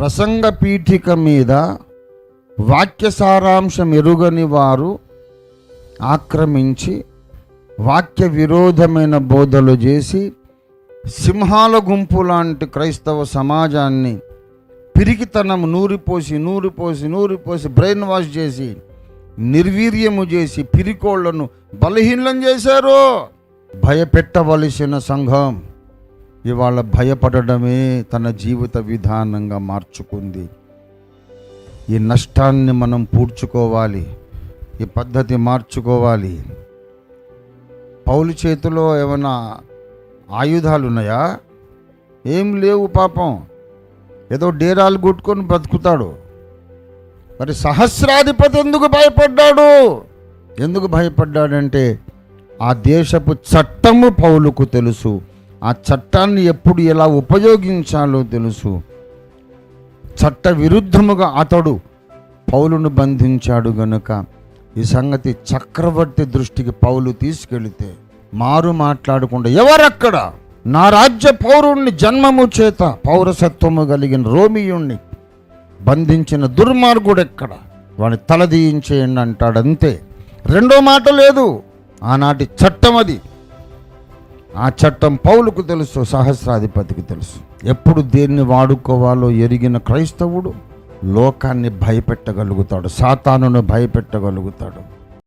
ప్రసంగ పీఠిక మీద వాక్య సారాంశం ఎరుగని వారు ఆక్రమించి వాక్య విరోధమైన బోధలు చేసి సింహాల గుంపు లాంటి క్రైస్తవ సమాజాన్ని పిరికితనం నూరిపోసి నూరిపోసి నూరిపోసి బ్రెయిన్ వాష్ చేసి నిర్వీర్యము చేసి పిరికోళ్ళను బలహీనం చేశారు? భయపెట్టవలసిన సంఘం ఇవాళ భయపడడమే తన జీవిత విధానంగా మార్చుకుంది. ఈ నష్టాన్ని మనం పూడ్చుకోవాలి ఈ పద్ధతి మార్చుకోవాలి. పౌలు చేతిలో ఏమైనా ఆయుధాలు ఉన్నాయా ఏం లేవు పాపం. ఏదో డేరాలు కొట్టుకొని బ్రతుకుతాడు. మరి సహస్రాధిపతి ఎందుకు భయపడ్డాడు? ఎందుకు భయపడ్డాడంటే ఆ దేశపు చట్టము పౌలుకు తెలుసు. ఆ చట్టాన్ని ఎప్పుడు ఎలా ఉపయోగించాలో తెలుసు. చట్ట విరుద్ధముగా అతడు పౌలును బంధించాడు గనుక ఈ సంగతి చక్రవర్తి దృష్టికి పౌలు తీసుకెళితే మారు మాట్లాడకుండా ఎవరక్కడ? నా రాజ్య పౌరుణ్ణి జన్మము చేత పౌరసత్వము కలిగిన రోమియుణ్ణి బంధించిన దుర్మార్గుడు ఎక్కడ వాడిని తలదీయించేయండి అంటాడంతే. రెండో మాట లేదు. ఆనాటి చట్టం అది ఆ చట్టం పౌలకు తెలుసు సహస్రాధిపతికి తెలుసు. ఎప్పుడు దేన్ని వాడుకోవాలో ఎరిగిన క్రైస్తవుడు లోకాన్ని భయపెట్టగలుగుతాడు సాతానును భయపెట్టగలుగుతాడు.